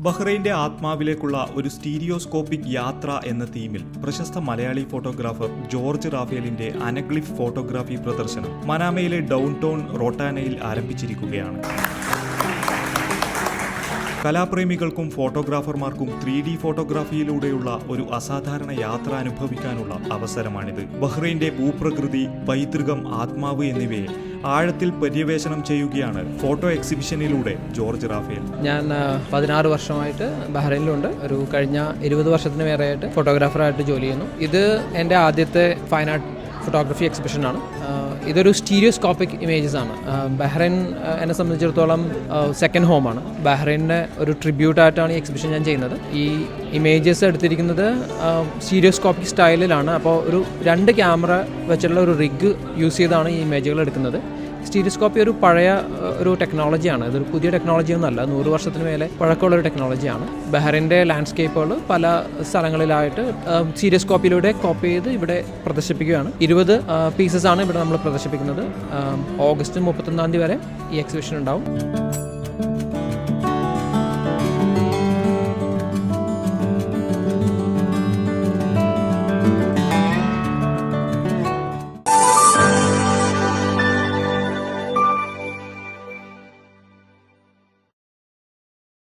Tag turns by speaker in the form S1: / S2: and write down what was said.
S1: ബഹ്റൈന്റെ ആത്മാവിലേക്കുള്ള ഒരു സ്റ്റീരിയോസ്കോപ്പിക് യാത്ര എന്ന തീമിൽ പ്രശസ്ത മലയാളി ഫോട്ടോഗ്രാഫർ ജോർജ് റാഫേലിന്റെ അനഗ്ലിഫ് ഫോട്ടോഗ്രാഫി പ്രദർശനം മനാമയിലെ ഡൗൺ ടൗൺ റോട്ടാനയിൽ ആരംഭിച്ചിരിക്കുകയാണ്. കലാപ്രേമികൾക്കും ഫോട്ടോഗ്രാഫർമാർക്കും ത്രീ ഡി ഫോട്ടോഗ്രാഫിയിലൂടെയുള്ള ഒരു അസാധാരണ യാത്ര അനുഭവിക്കാനുള്ള അവസരമാണിത്. ബഹ്റൈന്റെ ഭൂപ്രകൃതി പൈതൃകം ആത്മാവ് എന്നിവയെ ആഴത്തിൽ പര്യവേഷണം ചെയ്യുകയാണ് ഫോട്ടോ എക്സിബിഷനിലൂടെ ജോർജ് റാഫേൽ.
S2: ഞാൻ പതിനാറ് വർഷമായിട്ട് ബഹ്റൈനിലുണ്ട്. ഒരു കഴിഞ്ഞ ഇരുപത് വർഷത്തിന് വേറെയായിട്ട് ഫോട്ടോഗ്രാഫറായിട്ട് ജോലി ചെയ്യുന്നു. ഇത് എന്റെ ആദ്യത്തെ ഫൈൻ ആർട്ട് ഫോട്ടോഗ്രാഫി എക്സിബിഷനാണ്. ഇതൊരു സ്റ്റീരിയോസ്കോപ്പിക് ഇമേജസ് ആണ്. ബഹ്റൈൻ എന്നെ സംബന്ധിച്ചിടത്തോളം സെക്കൻഡ് ഹോമാണ് ബഹ്റൈനിന്റെ ഒരു ട്രിബ്യൂട്ടായിട്ടാണ് ഈ എക്സിബിഷൻ ഞാൻ ചെയ്യുന്നത്. ഈ ഇമേജസ് എടുത്തിരിക്കുന്നത് സീരിയോസ്കോപ്പിക് സ്റ്റൈലിലാണ് അപ്പോൾ ഒരു രണ്ട് ക്യാമറ വെച്ചിട്ടുള്ള ഒരു റിഗ് യൂസ് ചെയ്താണ് ഈ ഇമേജുകൾ എടുക്കുന്നത്. സ്റ്റീരിയോസ്കോപ്പി ഒരു പഴയ ഒരു ടെക്നോളജിയാണ് ഇതൊരു പുതിയ ടെക്നോളജി ഒന്നുമല്ല. നൂറ് വർഷത്തിന് മേലെ പഴക്കമുള്ള ഒരു ടെക്നോളജിയാണ് ബഹ്റിന്റെ ലാൻഡ്സ്കേപ്പുകൾ പല സ്ഥലങ്ങളിലായിട്ട് സീരിയോസ്കോപ്പിയിലൂടെ കോപ്പി ചെയ്ത് ഇവിടെ പ്രദർശിപ്പിക്കുകയാണ്. ഇരുപത് പീസസ് ആണ് ഇവിടെ നമ്മൾ പ്രദർശിപ്പിക്കുന്നത്. ഓഗസ്റ്റ് മുപ്പത്തൊന്നാം തീയതി വരെ ഈ എക്സിബിഷൻ ഉണ്ടാവും.